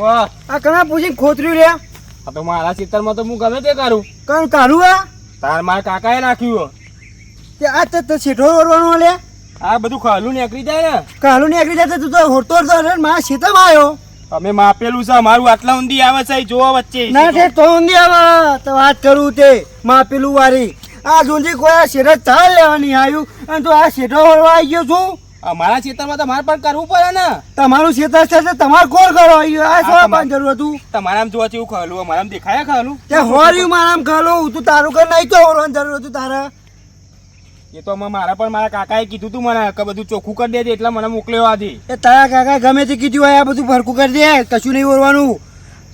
વાહ. આ કણા પૂછી ખોતર્યું રે? આ તો મારા ખેતરમાં તો હું ગમે તે કરું. કણ કાઢું આ? તાર મારા કાકાએ નાખ્યું. તે આ તો- શેઠો ઓરવાનો લે આ બધું ખાલું નીકળી જાય ને. ખાલું નીકળી જાય તું તો હોરતો હોરતો રે મારા શેતામાં આવ્યો. અમે માપેલું છે અમારું આટલા ઊંધી આવે છે જોવા વચ્ચે. ના છે તો ઊંધી આવે. તો વાત કરું તે માપેલું વારી. આ ઊંધી કોઈ શેઠ ચાલ લેવાની આવ્યું અને તું આ શેઠો વરવા આવી ગયો છું. અમારા ખેતરમાં તમારે પણ કરવું પડે ને. તમારું શેતર છે તમારે કોણ કરો? આ શું પણ જરૂર હતું. તમારા જોવા જેવું ખાલું અમારા દેખાય ખાલું. તે હોર્યું મારામ ખાલું તું તારું કર નહીં તો હોરવાની જરૂર હતું તારે. એ તો મારા પણ મારા કાકાએ કીધું તું મને કે બધું ચોખ્ખું કરી દેજે એટલે મને મોકલ્યો આથી એ તારા કાકા ગમે તે કીધું હોય આ બધું ભરખું કરી દે કશું નહીં ઓરવાનું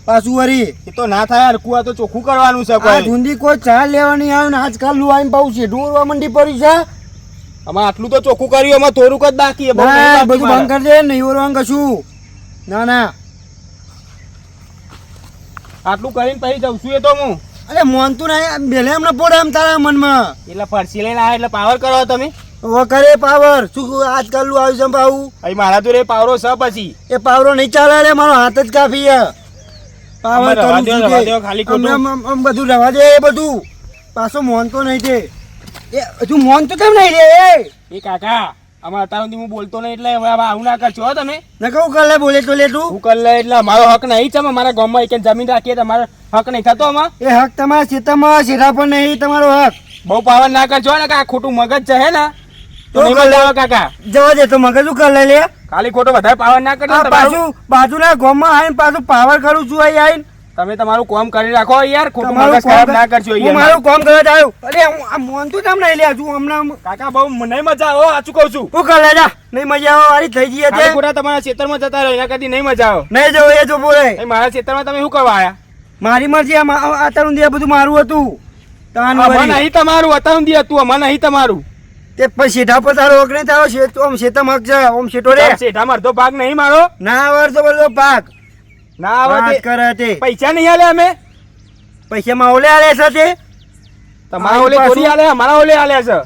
પાછું વરી એ તો ના થાય હરકું આ તો ચોખ્ખું કરવાનું છે ધૂંધી કોઈ ચા લેવાની આવે ને આજકાલનું આવીને પાછું શેઠું ઓરવા મંડી પડ્યું છે. અમે આટલું તો ચોખ્ખું કર્યું અમે થોડુંક જ બાકી છે, બધું બંધ કરી દે નહીં ઓરવાનું કશું ના ના. આટલું કરીને પછી જઉં છું એ તો હું. અરે મોનતું નહીં. ભેલે એમને પોડે એમ તારા મનમાં. એટલે ફરસી લઈને આવે એટલે પાવર કરો તમે. વખરે પાવર. શું આજકાલનું આવ્યું છે પાવું? અહીં મારા જોડે પાવરો છે પછી. એ પાવરો નહીં ચાલે રે મારો હાથ જ કાફી છે. પાવર કરું છું ખાલી. આમ, આમ, આમ બધું રવા દે એ બધું. પાછો મોનતો નહીં તે એ હજુ મોનતો કેમ નહીં રે એ? એ કાકા અમારે અત્યાર સુધી હું બોલતો નહીં એટલે હવે આવું ના કરશો તમે. ને કહું કલે બોલે તો લે તું. હું કલે એટલે અમારો હક નહીં છે મારા ગામમાં એક જમીન રાખીએ તમારો હક નહીં થતો આમાં. એ હક તમારા ખેતરમાં સીધા પણ નહીં તમારો હક. બહુ પાવર ના કરજો ને કાકા ખોટું મગજ છે ને? તો તો કાકા. જવા દે તો મગજ શું કર લે. ખાલી ખોટો વધારે પાવર ના કરજો પાછું બાજુના ગામમાં આવીને પાછું પાવર કરું છું અહીં આવીને. તમે તમારું કામ કરી રાખો યાર ખોટું તમારું મગજ ખરાબ કામ ના કરશો હું મારું કામ કરવા જાવ અરે હું આ મોન તો તમને લે? આજુ હમણાં કાકા બહુ નહીં મજા આવો સાચું કહું છું. હું કર જા. નહીં મજા આવો વાળી થઈ જઈએ છે. ખોટા તમારા ખેતરમાં જતા રહો એના કરતી નહીં મજા આવો. નહીં જો એ જો બોલે. મારા ખેતરમાં તમે શું કરવા આયા? મારી મરજી આ આ દે બધું મારું હતું. વળી. નહીં તમારું અતરું દે હતું અમાર નહીં તમારું. તે પછી શેઠા પર તારો નહીં તારો શેઠ ઓમ શેતમ હક છે ઓમ શેઠો રે. શેઠા મારતો ભાગ નહીં મારો? ના આવડતો બધો પાક ના આવે કરે છે પૈસા નહીં આલે અમે. પૈસા માં ઓલે આલે છે તે? તમારા ઓલે થોડી આલે અમારા ઓલે આલે છે.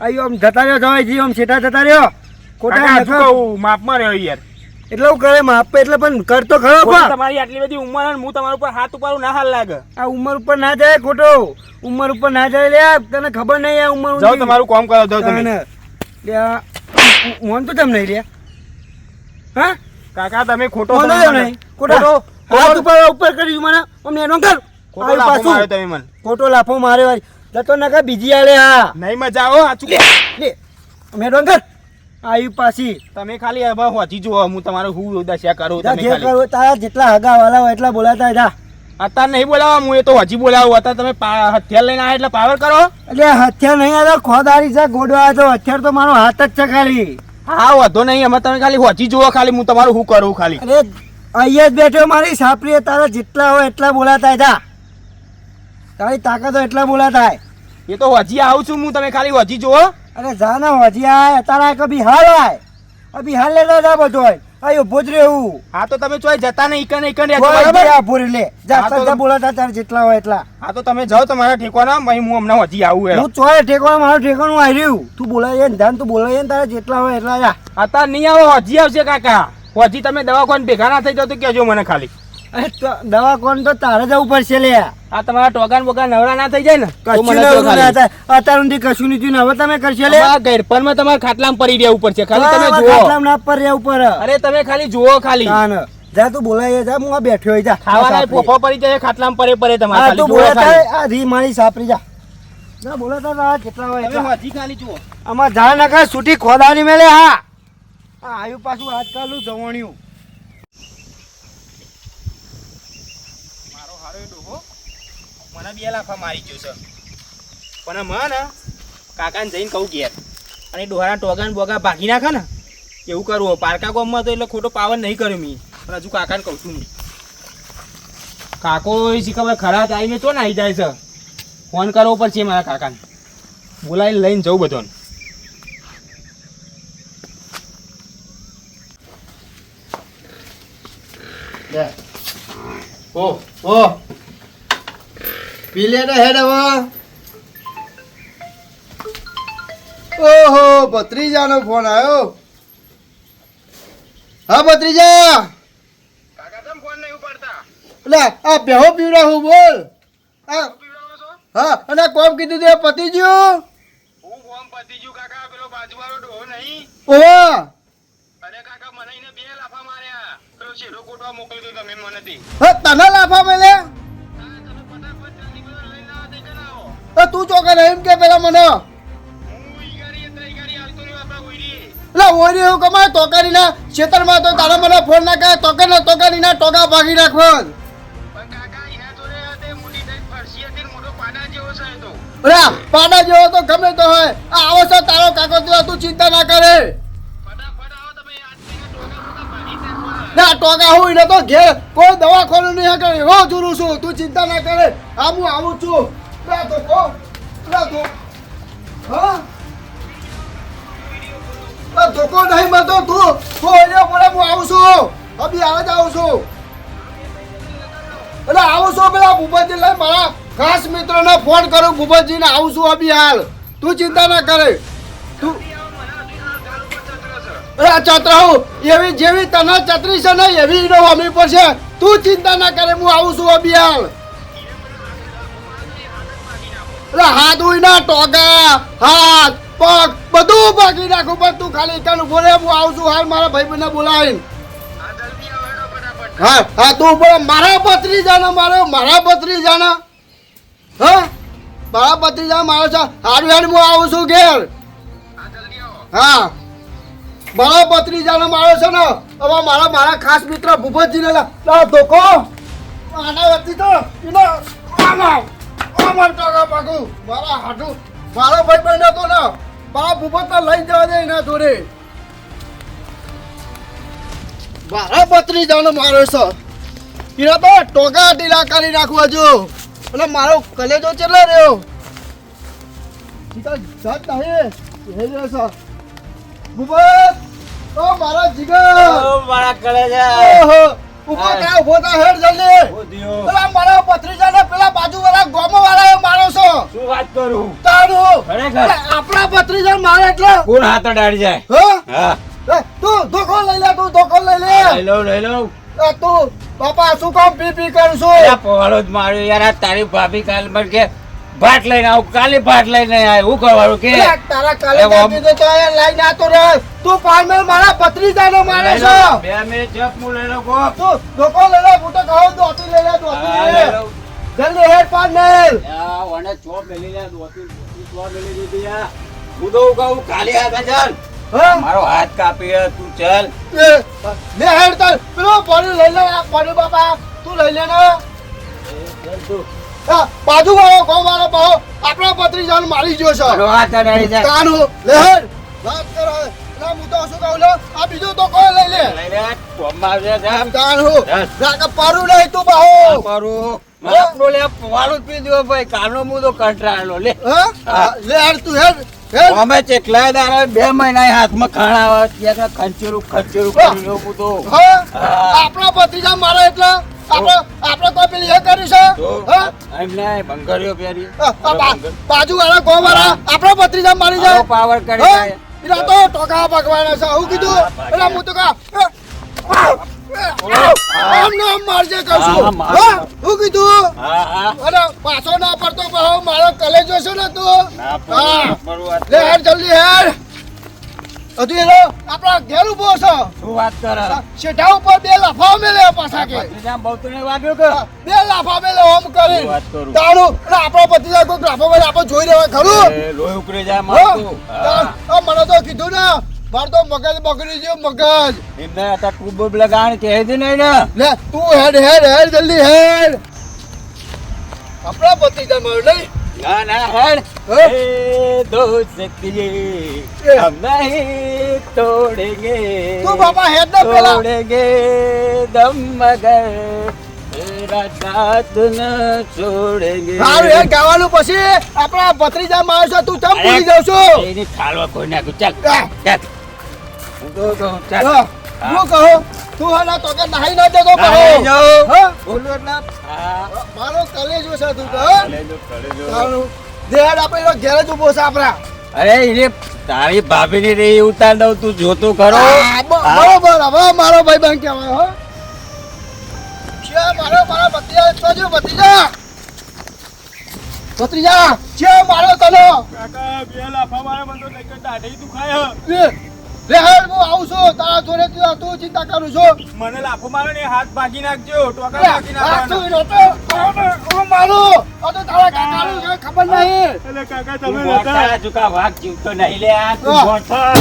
આયો આમ જતા રહ્યો જવાય આમ શેઠા જતા રહ્યો. ખોટા કહું માપમાં રહ્યો યાર. એટલે હું કરે માપ એટલે પણ કરતો ખરો પણ. તમારી આટલી બધી ઉંમર હું તમારા ઉપર હાથ ઉપાડું ના હાલ લાગે. આ ઉંમર ઉપર ના જાય ખોટો. ઉંમર ઉપર ના જાય લે તને ખબર નહીં આ ઉંમર જાઓ તમારું કામ કરો જાઓ તમે. લે મોન તો તેમ નહીં લે. હા? કાકા તમે ખોટો નહીં. ખોટા ખોટો- હાથ ઉપર ઉપર કરી મને. અમને એનો કર ખોટો લાફો માર્યો તમે મને. ખોટો લાફો મારે વાળી. જતો નકા બીજી આલે હા નહીં મજા આવો. લે કર આવી પાછી. તમે ખાલી હવે હોજી જુઓ હું તમારો હું દશા કરું જા તમે ખાલી. તારા જેટલા હગા વાલા હોય એટલા બોલાતા હતા અત્યારે નહીં બોલાવા હું એ તો હજી બોલાવું. અત્યારે તમે હથિયાર લઈને આવ્યા એટલે પાવર કરો. એટલે હથિયાર નહીં આવ્યો ખોદારી છે ગોડવા તો હથિયાર તો મારો હાથ જ છે ખાલી. હા વધો નહીં અમે તમે ખાલી હોજી જુઓ ખાલી હું તમારું શું કરું ખાલી. અરે અહીંયા જ બેઠો મારી સાપરી તારા જેટલા હોય એટલા બોલાતા હતા તારી તાકાત એટલા બોલાતા એ તો હજી આવું છું હું તમે ખાલી હજી જુઓ. અરે જા ના હજી આય. તારા એક બિહાર આય. આ બિહાર લેતા જા બધો આ ઊભો જ રહેવું. હા તો તમે ચોય જતા નહીં ઈકન ઈકન રહેજો, બરાબર? આ ભૂરી લે. જા હા બોલાતા તારે જેટલા હોય એટલા. હા તો તમે જાઓ તમારા ઠેકવાના મય હું હમણાં હજી આવું હું ચોય ઠેકવાનું મારું ઠેકવાનું રહ્યું તું બોલાય ને ધ્યાન તું બોલાય ને તારા જેટલા હોય એટલા આ તાર નહીં આવો હજી આવશે કાકા. હજી તમે દવાખાને ભેગા ના થઈ જાવ તો કહેજો મને ખાલી. અરે તો દવા કોણ તો તારે જવું પડશે લે. આ તમારા ટોગાન બોગાન નવરા ના થઈ જાય ને અત્યાર સુધી કશું નહીં હવે તમે કરશે લે. ગેરપણમાં તમારે ખાટલામાં પડી રહેવું પડશે. ખાલી તમે જુઓ. ખાટલામાં ના પર રહેવું પડે. અરે તમે ખાલી જુઓ ખાલી. ના જા તું બોલાય જા હું આ બેઠો હોય જા. ખાવાના. પોફો પડી જાય ખાટલામાં પડે પડે તમારે ખાલી. તું બોલાતા આ રી મારી સાપરી જા. ના બોલાતા કેટલા હોય ખાલી જુઓ. આમાં જા નકા છૂટી ખોદાની મેલે હા. આ આયુ પાછું આજકાલનું જવણ્યું મારો હારો એ ડોહો. મને બે લાફા મારી ગયો છે. પણ મને કાકાને જઈને કહું ઘેર. અને ડોહાના ટોગાન બોગા ભાગી નાખે ને, એવું કરવું પારકા ગામમાં તો એટલે ખોટો પાવર નહીં કર્યો મેં. પણ હજુ કાકાને કહું છું મેં કાકો એ શીખબર ખરા આવીને તો ને આવી જાય છે. ફોન કરવો પડશે મારા કાકાને. બોલાવી લઈને જવું બધાને ઓ ઓ પી લે ને હેડ હવે. ઓહો ભત્રીજાનો ફોન આવ્યો. હા ભત્રીજા. એટલે આ બેહો પીવડાવું બોલ. હા અને કોમ કીધું તે પતી ગયું તને લાફા મળે કરાવો તો ચોકન એમ કે પેલા મને. એ એટલે ઓરી એવું કમાય, તોકારીના ખેતરમાં તો તારા મને ફોન ના કરે તોકે ના તોકારીના ટોકા ભાગી નાખવો એ અરે પાડા જેવો તો ગમે તો હોય. આવો છે, તારો કાકો તો ચિંતા ના કરે. ના ટોકા હું એને તો ઘેર કોઈ દવાખાનું નહીં કરે એવો જુરું છું, તું ચિંતા ના કરે. આ હું આવું છું. લે તો કો Hã? હા લે ધોકો નહીં tu! અહીંયા બોલે હું આવું છું અભી આવે જ આવું છું એટલે આવું છું પેલા ભૂપતજી લઈ મારા ખાસ મિત્રોને ફોન કરું ભૂપતજીને આવું છું, અભી હાલ. તું ચિંતા ના કરે. તું અરે ચતરાહુ એવી જેવી તને ચતરી છે ને, એવી ઈનો અમી પર છે. તું ચિંતા ના કરે, હું આવું છું અભિયાલ અરે હાથ ઉઈના ટોગા, હાથ, પગ, બધું ભાગી નાખું, પણ તું ખાલી કાલ બોલે હું આવું છું, હાલ મારા ભાઈ બોલાવીને. હેડો ફટાફટ હા હા, તું પણ મારા પત્રી જાના મારો, મારા પત્રી જાના હા? મારા પત્રી જાના મારો છે. હારું હેડ હું આવું છું ઘેર. હા. મારા ભત્રીજાનો મારો છે ને હવે મારા મારા ખાસ મિત્ર ભૂપતજીને ધોકો. આના વતી તો, એનો આમાં આમાં ટકા પાકું મારા હાટું મારો ભાઈ બહેન હતો ને. મારા ભૂપતને લઈ જવા દે એના જોડે. મારા ભત્રીજાનો મારો છે. એના તો ટોકા ઢીલા કરી નાખવા જો એટલે મારો કલેજો ચેલો રહ્યો? જાત નહીં છે. ભૂપત ઓ મારા જીગર. મારા કરે છે ઓહો. ઊભો થા હેડ જલ્દી. મારા ભત્રીજાને પેલા બાજુ વાળા ગોમો વાળા એ મારો છો શું વાત કરું. તારું? ખરેખર? આપણા ભત્રીજા મારે એટલે? કોણ હાથ અડાડી જાય? હા? તું ધોકો લઈ લે તું ધોકો લઈ લે. લઈ લઉં લઈ લઉં. તું બાપા શું કામ પી પી કરું અરે પોવાળો જ માર્યો યાર. આ તારી ભાભી કાલ મર કે ભાટ લઈને આવું કાલે ભાટ લઈને આવ્યો હું કરવાનું કે? તારા કાલે વામ- તો લઈને આતો રહે. તું પાલમેલ મારા ભત્રીજાને મારે છો. બે મિનિટ જપ હું લઈ લઉં કોક. તું ધોકો લઈ લે હું તો કહું દોતી લઈ લે દોતી લઈ લે. લઉં. જલ્દી હેડ પાલમેલ આ વને ચો મેલી લે, દોતી- ચો મેલી દીધી આ હું તો કહું હાથે ચાલ. હા? મારો હાથ કાપી તું ચાલ. લે હેડ તાર. પેલો પાણી લઈ લે આ પાણી બાપા તું લઈ લે ને. ચાલ તું. આ બાજુ વાળો ગો વાળો પાહો આપણા ભત્રીજાને મારી ગયો છે. મારો હાથ અડાડી જાય કાનો લે હેડ. વાત કરો ના હું તો શું કહું લે? આ બીજું તો કોઈ લઈ લે. લઈ લે તો મારે જામ કાનો. રાકા પારું નહીં તું બાહો કરું આપણો લે પોવાળું જ પી ભાઈ કાનો તો લે. લે તું હેડ અમે દાડા બે મહિના હાથમાં ખાણા આવે ત્યાં ખંચેરું ખંચેરું કરી લઉં હું તો હા? હા. આપણા ભત્રીજા મારે એટલે આપણે આપણે કોઈ પેલી એ કરી છે? તો? હા? એમ ના બંગડીઓ પહેરી બાજુ વાળા ગો વાળા આપણા ભત્રીજા મારી જાય. પાવર કરી? તો ટોકા ભગવાન છે આવું કીધું. એટલે હું તો કહા આમ ને મારજે કહું હા, કીધું? અરે પાછો ના પડતો પાછો મારો કલેજો છે ને તું? લે કર. જલ્દી હેડ. હજુ એનો આપણા ઘેર ઊભો છે. શું વાત કરે? શેઠા ઉપર બે લાફા મેલે પાછા કે. ભત્રીજા બહુ તો નહીં વાગ્યું કે? બે લાફા મેલે ઓમ કરી? તારું એટલે આપણા પતિજા કોઈ લાફા મેલે આપણે જોઈ રહ્યા ખરું? લોહી ઉકળી જાય મને તો કીધું ને મારે તો મગજ બગડી ગયો મગજ. એમને અત્યારે ટ્યુબ લગાણ કહે છે નહીં ને. લે તું હેડ હેડ હેડ જલ્દી હેડ. આપણા પતિજા મારું નહીં. ના ના હેડ. હા? એ દોસ્ત એ. હમ નહીં તોડેંગે. તું બાપા હેડ ને પેલા. તોડેંગે દમ મગર. ગાવાનું પછી આપણા ભત્રીજા છે તું ચમ ભૂલી જાવ છું? એની ખાલવા કોઈ નાખું ચાલ ચાલ. હું તો કહું ચાલ. હું. કહું? તું હાલા તો કે નાહી ન દેતો કહો. બોલું એટલે. મારો કલેજો છે તું તો હા? કલેજો, હેડ આપણે ઘેર જ ઊભો છે આપણા. અરે એને તારી ભાભીની રે ઉતાર દઉં તું જોતો બ- બરોબર હવે મારો ભાઈ બંધ કહેવાય હો. છે મારો મારા ભત્રીજા તો જો ભત્રીજા. ભત્રીજા છે મારો તને. કાકા બે લાફા મારા મને તો કઈ કઈ દાઢી દુખાય લે લે હું આવું છું. તારા જોડે તું તું ચિંતા કરું છું. મને લાફો મારો ને હાથ ભાગી નાખજો ટોકા ભાગી આ નાખવાના તું નહોતો. આ હું મારું? આ તો તારા કાકાનું કાંઈ ખબર નહીં. એટલે કાકા તમે નતા ચૂકા વાઘ જીવતો નહીં લે આ તું મોટા.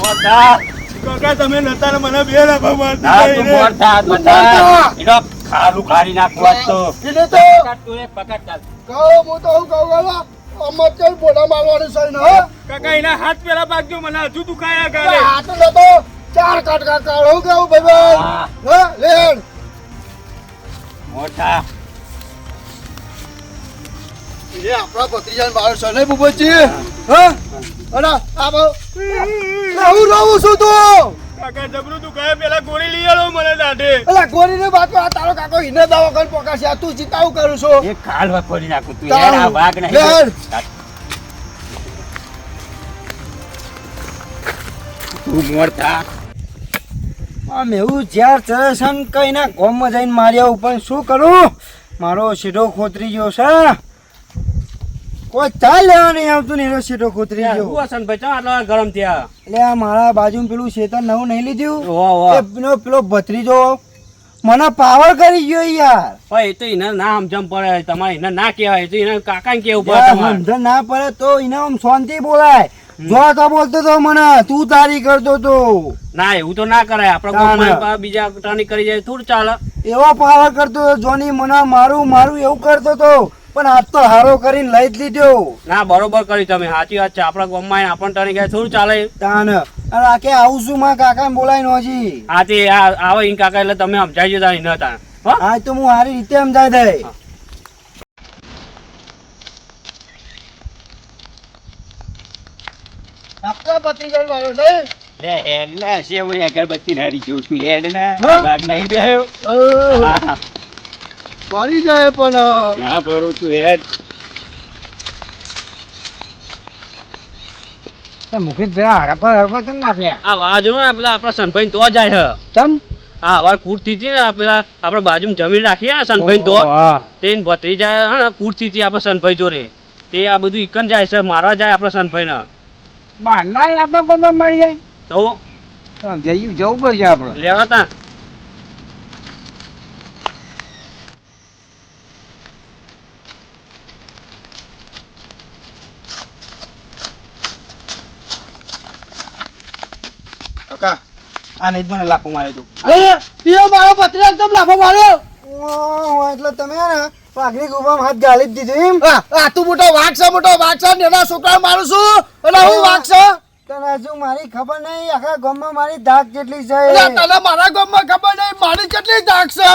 મોટા. કાકા તમે નતા મને બે લાફા મારતી મોટા. મોટા. એનો ખાલું કાઢી નાખવા તો. કીધું તો. પકડ તું એ પકડ ચાલ કહું હું તો હું કહું ગયો અમર ચલ બોડા મારવાનું છે ને કાકા એના હાથ પેલા ભાગજો મને હજુ દુખાયા આ તો નતો ચાર કટકા હું કેવું ભાઈ હા. હા લેણ મોટા. એ આપણા ભત્રીજાને મારો છે નહીં બુબજી હા? અરે આ હું રહું છું તું. કાકા જબરું દુખાય પેલા ગોળી લઈ આવો મને દાઢે. એલા ગોળી ને બાતો આ તારો કાકો ઇને દાવો કર પોકાશે આ તું ચિતાવ કરું છો. એક કાલ વા ફોડી નાખું તું યાર આ વાગ નહીં. તું મોરતા આમ એવું જ્યાર ચરે છે કઈ ના ગોમમાં જઈને માર્યા ઉપર શું કરું? મારો સીધો ખોતરી ગયો છે. કોઈ ચાલ લેવા નહીં આવતું ને એનો સીધો ખોતરી ગયો. ભાઈ ચા આટલા ગરમ થયા. એટલે આ મારા બાજુ પેલું શેતર નવું નહીં લીધું. ઓહો, ઓહો. પેલો પેલો ભત્રીજો મને પાવર કરી ગયો યાર. ભાઈ એ તો એને ના સમજમ પડે તમારે એને ના કહેવાય તો એને કાકા કેવું પડે સમજણ ના પડે તો એને આમ શાંતિ બોલાય. જો તો બોલતો તો મને તું તારી કરતો તો. ના એવું તો ના કરાય. આપણે ના, બીજા કરી જાય થોડું ચાલે. એવો પાવર કરતો હતો જોની મને મારું મારું એવું કરતો તો. પણ આજ તો હારો કરીને લઈ જ લીધો. ના બરોબર કરી તમે. સાચી વાત છે. આપણા ગામમાં આપણ તને ટર્ની થોડું ચાલે. તાન આકે આવું છું માં કાકા બોલાય નો હજી. આ તે આ આવે ઈ કાકા એટલે તમે સમજાઈ જતા ન હતા. હા? તો હું સારી રીતે સમજાય દઈ આપણા નહીં લે હેડલા છે? હું અગરબત્તી નારી જોઉં છું. હેડ ભાગ નહીં હા. મારી જાય પણ ના ભરું છું હેડ. મુખી પેલા હરપા હરપા કેમ નાખ્યા આ બાજુ ને પેલા આપણા સનભાઈ તો જાય છે તમ હા હવે કૂટથી હતી ને પેલા આપણે બાજુમાં જમીન રાખીએ સનભાઈ તો. તે ભત્રી જાય હા હતી આપણે સનભાઈ જોડે. તે આ બધું ઇકન જાય છે મારવા જાય આપણે સનભાઈ ને. બહારના આપણે મળી જાય? તો જઈ જવું પડશે આપણે લેવા આ જ મને લાફો માર્યો તું એ એ મારો પત્રી એકદમ લાફો માર્યો? એટલે તમે હે ને પાઘડી ગુફામાં હાથ ગાલી જ દીધું એમ? આ તું મોટો વાઘ છે મોટો વાઘ છે નાના છોકરા મારું છું અને હું વાઘ છે. તને હજુ મારી ખબર નહીં આખા ગામમાં મારી ધાક કેટલી છે. તને મારા ગામમાં ખબર નહીં મારી કેટલી ધાક છે?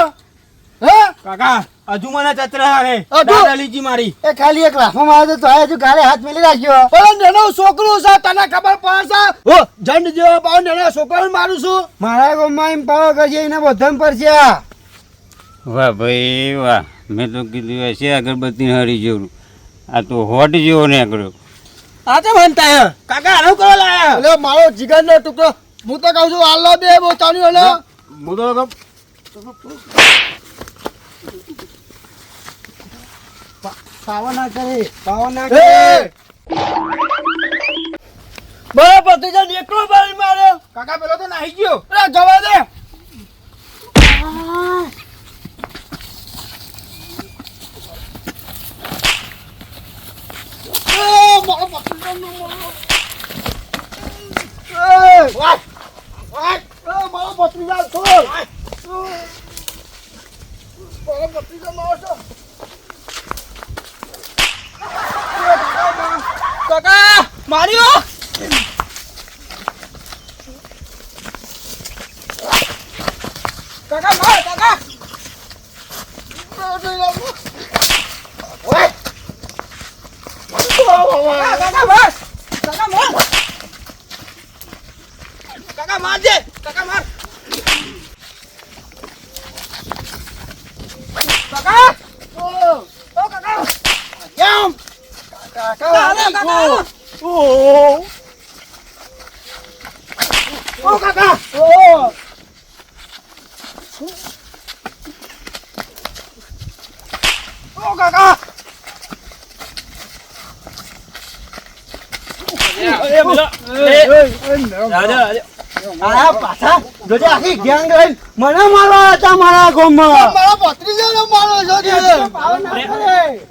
કાકા હજુ મને ચતરા રે દાદાલીજી મારી. એ ખાલી એક લાફો માર્યો તો હજુ ગાલે હાથ મેલી રાખ્યો. પણ નાનો છોકરું છે તને ખબર પડશે? હો જંડ જેવો પાવ નાના છોકરાને મારું છું મારા ગામમાં એમ પાવ કરશે એને બધાને પડશે વાહ ભાઈ વાહ. મેં તો કીધું હશે અગરબત્તી હરી જેવું. આ તો હોટ જેવો આગળ આ તો બનતા કાકા આનું કરવા લાયા? એટલે મારો જીગરનો ટુકડો. હું તો કહું છું આલ્લો બે બહુ ઓલો હું તો કહું, પાવા ના કરે પાવા ના કરે. મારા ભત્રીજાને એકલો બારી માર્યો. કાકા પેલો તો નાહી ગયો. અરે જવા દે. મારો ભત્રીજા મારો ભત્રીજા મારો છો. કાકા માર્યો? કાકા માર કાકા વાહ. વાહ, વાહ, વાહ. કાકા માર કાકા માર કાકા મારજે કાકા માર કાકા ઓ, ઓ કાકા કેમ? કાકા કાકા ઓ, ઓ કાકા ઓ ઓ કાકા મને મારવા હતા મારા ગોમ મારા ભત્રીજાને મારો છો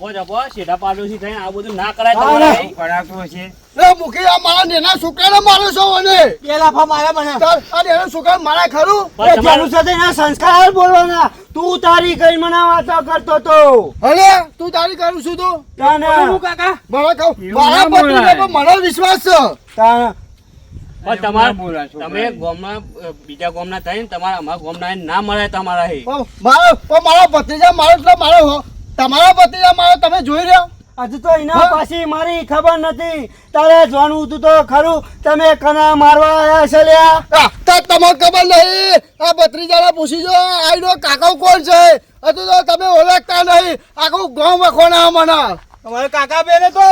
જપો જપો સીધા પાડોશી થઈને આ બધું ના કરાય તમારે. ના. અહીં. કરાતું હશે એ મુખી આ મારા નેના છોકરાને મારો છો મને. પેલા ફા મારા મને. આ નેના છોકરા મારા ખરું? એ તમારે- સાથે એના સંસ્કાર બોલવાના. તું તારી કઈ મને વાતો કરતો તો. અરે તું તારી કરું છું તું? તાને કાકા? મારા કહું મારા ના પર મને વિશ્વાસ છે. તાને પણ તમે ગોમના અ, બીજા ગોમના થઈને તમારા અમારા ગોમના એને ના મળે તમારા. મારો મારા ભત્રીજા મારો એટલે મારો. તમારા ભત્રીજા મારો તમે જોઈ રહ્યા? હજુ તો એના પાછી મારી ખબર નથી. તારે જોવાનું તું તો ખરું. તમે કના મારવા આવ્યા છે લ્યા? તો તમને ખબર નહીં. આ ભત્રીજાને પૂછી જો આઈનો કાકા કોણ છે? હજુ તો તમે ઓળખતા નહીં. આખું ગામ વખોના મને તમારે કાકા બેને તો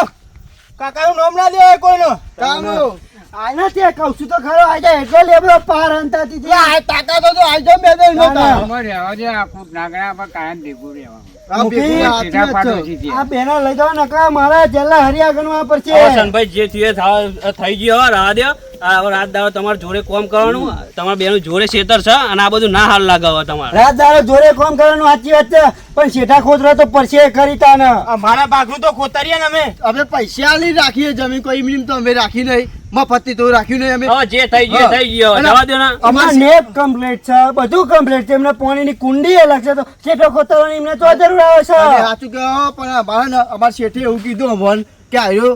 કાકાનું નામ ના દેવાય કોઈનો. કામનું. આના તે કહું છું તો ખરો. આજે એટલો લેબડો પાર અંતાતી આ તાકા તો બે જણ ના. નહોતા. રહેવા દે આખું નાગડા પર કાયમ ભેગું રહેવાનું. આ ભેગું હાથમાં જ સીધા છે. પાડોશી છે. આ બેના લઈ જાઓ નકા મારા જેલા હરિયા ગણવા હવે પડશે સનભાઈ જે થયું થઈ ગયું હવે રાહ દ્યો. હવે રાત દાડો તમારે જોડે કોમ કરવાનું તમારા બેનું જોડે શેતર છે અને આ બધું ના હાલ લાગવા તમારે રાત દાડો જોડે કોમ કરવાનું સાચી વાત છે પણ શેઠા ખોતરા તો પરસે કરીતા તાને મારા ભાગનું તો ખોતરીએ ને અમે અમે પૈસા લઈ રાખીએ જમીન કોઈ એમની તો અમે રાખી નહીં મફતી તો રાખ્યું નહીં અમે. જે થઈ ગયો થઈ ગયો. જવા દો ને. અમાર નેપ કમ્પ્લીટ છે બધું કમ્પ્લીટ છે. એમને પાણીની કુંડી અલગ છે. તો શેઠો ખોતરવાની એમને તો જરૂર આવે છે. સાચું કે પણ અમારે ને અમારા શેઠે એવું કીધું અમન કે આયો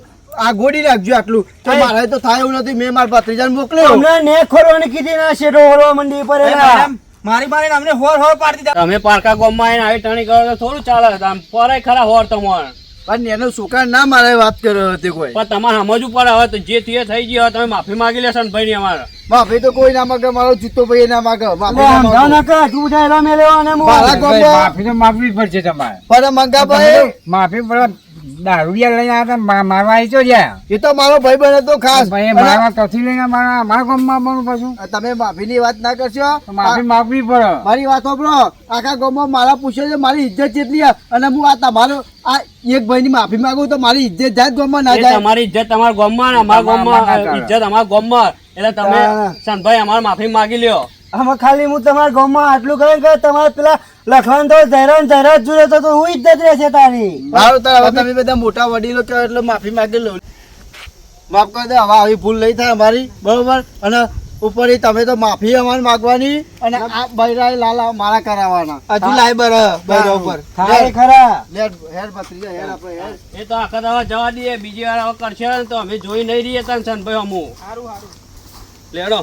આ ગોડી રાખજો આટલું. તો મારે તો થાય એવું નથી. મેં મારા ભત્રીજાને મોકલ્યો. અમને ને ખોરવાની કીધી ના શેઠો ઓરવા મંડી પર મારી મારી મારીને અમને હોર હોર પાડી દીધા. અમે પારકા ગોમમાં આવીને આવી ટણી કરો તો થોડું ચાલે આમ પરાય ખરા હોર તમારે. પણ એનો છોકરા ના મારે વાત કર્યો હતી કોઈ. પણ તમારે સમજવું પડે હવે તો જે થયું એ થઈ ગયો તમે માફી માંગી લેશો ને ભાઈ ને અમારે. માફી તો કોઈ ના માગે મારો જૂતો ભાઈ ના માગે માફી માગો. માફી પડશે તમારે. પણ મંગાભાઈ. માફી પેલા દારૂડિયા લઈને આવ્યા મારવા આવી તો જ્યાં એ તો મારો ભાઈ બને તો ખાસ ભાઈ એ અને મારવા તોથી લઈને મારા મારા ગામમાં આવવાનું પાછું. તમે માફી વાત ના કરશો. માફી માગવી પડે. મારી વાત સાંભળો. આખા ગામમાં મારા પૂછે છે મારી ઇજ્જત કેટલી અને હું આ તમારો આ એક ભાઈ ની માફી માંગુ તો મારી ઇજ્જત જાય ગામમાં ના જાય. તમારી ઇજ્જત તમારા ગામમાં માં અમારા ગામમાં. ઇજ્જત અમારા ગામમાં. એટલે તમે. સનભાઈ અમારે માફી માંગી લ્યો. આમાં ખાલી હું તમારા ગામમાં આટલું કહે કે તમારે પેલા લખવાનું તો જયરાન જયરાજ જોડે તો હું ઇજ્જત રહેશે તારી. સારું તાર હવે તમે બધા મોટા વડીલો કહો એટલે માફી માંગી લો. માફ કરી દે હવે આવી ભૂલ નહીં થાય અમારી બરોબર? અને ઉપર તમે તો માફી અમારે માગવાની અને આ બૈરા લાલા મારા કરાવવાના. હજુ લાય બર બૈરા ઉપર. થાય ખરા. હેડ હેડ પત્રી હેડ આપણે હેડ એ તો આખા દવા જવા દઈએ બીજી વાર હવે કરશે તો અમે જોઈ નહીં રહીએ તને સનભાઈ અમુ. લેડો.